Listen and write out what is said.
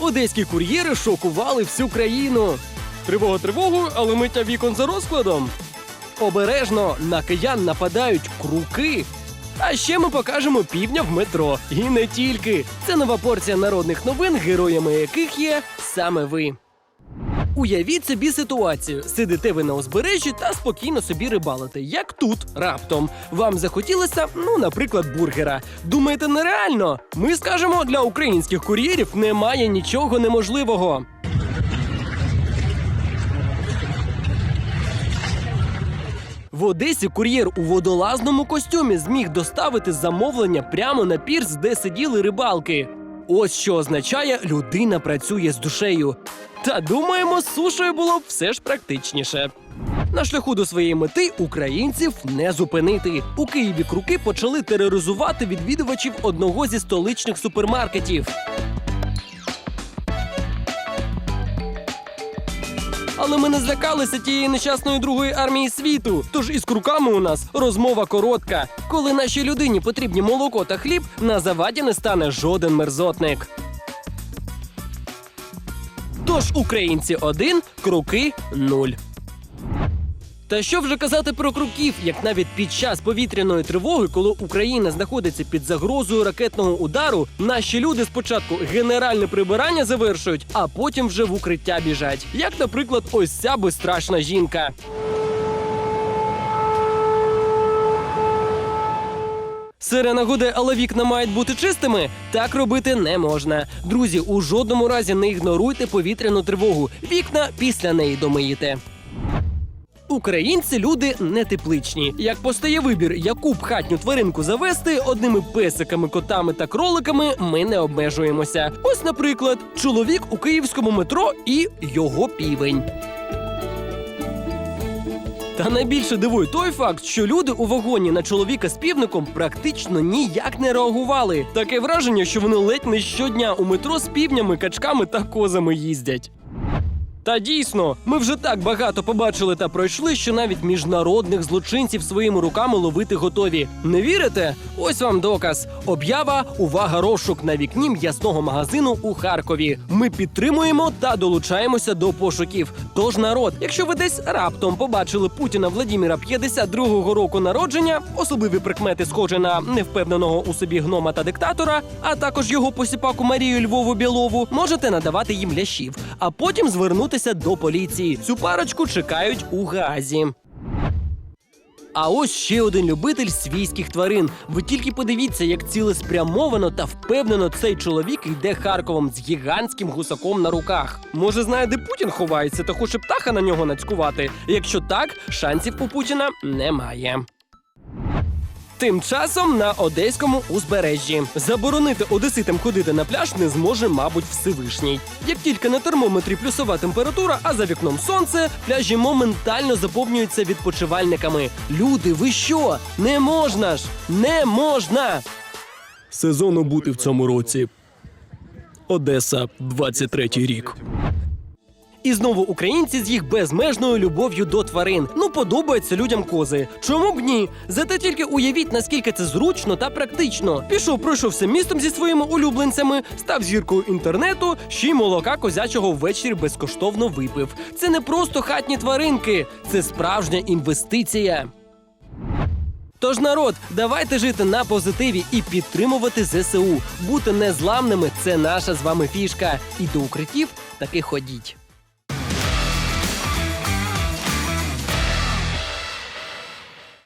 Одеські кур'єри шокували всю країну. Тривога тривогу, але миття вікон за розкладом. Обережно на киян нападають круки. А ще ми покажемо півдня в метро. І не тільки. Це нова порція народних новин, героями яких є саме ви. Уявіть собі ситуацію: сидите ви на узбережжі та спокійно собі рибалите. Як тут раптом вам захотілося, ну, наприклад, бургера. Думаєте, нереально? Ми скажемо, для українських кур'єрів немає нічого неможливого. В Одесі кур'єр у водолазному костюмі зміг доставити замовлення прямо на пірс, де сиділи рибалки. Ось що означає, людина працює з душею. Та думаємо, з сушею було б все ж практичніше. На шляху до своєї мети українців не зупинити. У Києві круки почали тероризувати відвідувачів одного зі столичних супермаркетів. Але ми не злякалися тієї нещасної другої армії світу. Тож із круками у нас розмова коротка. Коли нашій людині потрібні молоко та хліб, на заваді не стане жоден мерзотник. Тож українці один, круки нуль. Та що вже казати про круків, як навіть під час повітряної тривоги, коли Україна знаходиться під загрозою ракетного удару, наші люди спочатку генеральне прибирання завершують, а потім вже в укриття біжать. Як, наприклад, ось ця безстрашна жінка. Сирена гуде, але вікна мають бути чистими. Так робити не можна. Друзі, у жодному разі не ігноруйте повітряну тривогу. Вікна після неї домиїте. Українці люди нетепличні. Як постає вибір, яку б хатню тваринку завести, одними песиками, котами та кроликами ми не обмежуємося. Ось, наприклад, чоловік у київському метро і його півень. Та найбільше дивує той факт, що люди у вагоні на чоловіка з півником практично ніяк не реагували. Таке враження, що вони ледь не щодня у метро з півнями, качками та козами їздять. Та дійсно, ми вже так багато побачили та пройшли, що навіть міжнародних злочинців своїми руками ловити готові. Не вірите? Ось вам доказ. Об'ява увага розшук на вікні м'ясного магазину у Харкові. Ми підтримуємо та долучаємося до пошуків. Тож, народ, якщо ви десь раптом побачили Путіна Владіміра 52-го року народження, особливі прикмети схожі на невпевненого у собі гнома та диктатора, а також його посіпаку Марію Львову Білову, можете надавати їм лящів, а потім звернутися до поліції. Цю парочку чекають у газі. А ось ще один любитель свійських тварин. Ви тільки подивіться, як цілеспрямовано та впевнено цей чоловік йде Харковом з гігантським гусаком на руках. Може, знає, де Путін ховається та хоче птаха на нього нацькувати. Якщо так, шансів у Путіна немає. Тим часом на одеському узбережжі заборонити одеситам ходити на пляж не зможе, мабуть, Всевишній. Як тільки на термометрі плюсова температура, а за вікном сонце, пляжі моментально заповнюються відпочивальниками. Люди, ви що? Не можна ж! Не можна! Сезону бути в цьому році. Одеса, 23-й рік. І знову українці з їх безмежною любов'ю до тварин. Ну подобаються людям кози. Чому б ні? Зате тільки уявіть, наскільки це зручно та практично. Пішов, пройшовся містом зі своїми улюбленцями, став зіркою інтернету, ще й молока козячого ввечері безкоштовно випив. Це не просто хатні тваринки, це справжня інвестиція. Тож, народ, давайте жити на позитиві і підтримувати ЗСУ. Бути незламними це наша з вами фішка. І до укриттів таки ходіть.